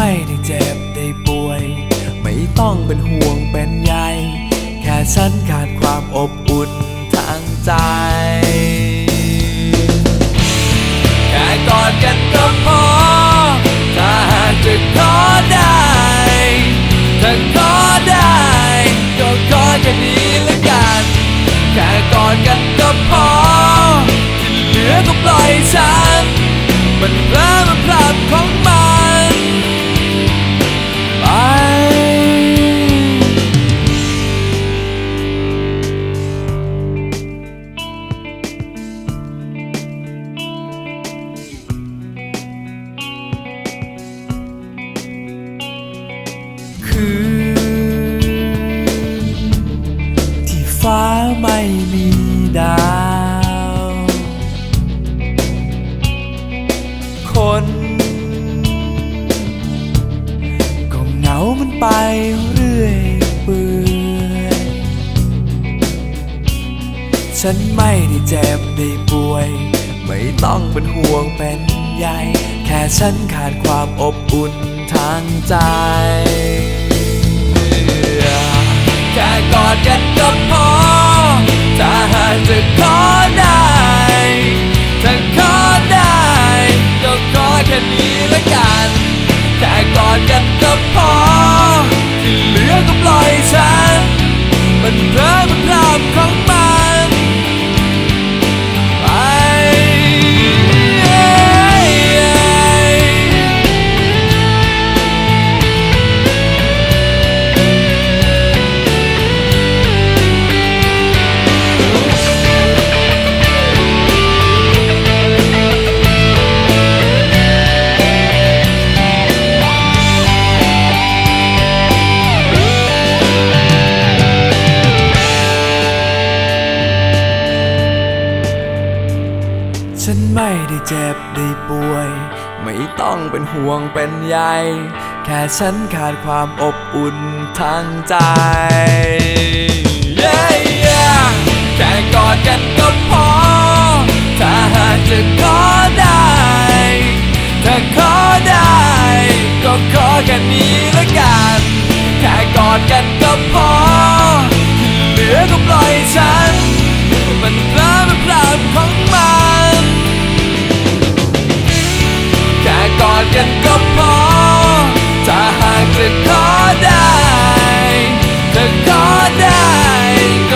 ไม่ได้เจ็บได้ป่วย ไม่ต้องเป็นห่วงเป็นใยแค่ฉันขาดความอบอุ่นทางใจ แค่กอดกันก็พอ ถ้าหากจะขอได้ถ้าขอได้ก็ขอแค่นี้ละกัน แค่กอดกันก็พอที่เหลือก็ปล่อยฉัน มันเพลอมันพลัด คืน ที่ฟ้าไม่มีดาว คน ก็เหงามันไปเรื่อยเปื่อยฉันไม่ได้เจ็บได้ป่วย ไม่ต้องเป็นห่วงเป็นใยแค่ฉันขาดความอบอุ่นทางใจ กันก็พอ ถ้าหากจะขอได้ ถ้าขอได้ ก็ขอแค่นี้ละกัน แค่กอดกันก็พอ ที่เหลือก็ปล่อยฉัน มันเพลิดมันพลาดของมัน ฉันไม่ได้เจ็บได้ป่วย ไม่ต้องเป็นห่วงเป็นใยแค่ฉันขาดความอบอุ่นทางใจ Yeah, yeah แค่กอดกันก็พอ ถ้าหากจะขอได้ ถ้าขอได้ ก็ขอแค่นี้ละกัน แค่กอดกันก็พอ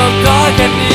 God, get me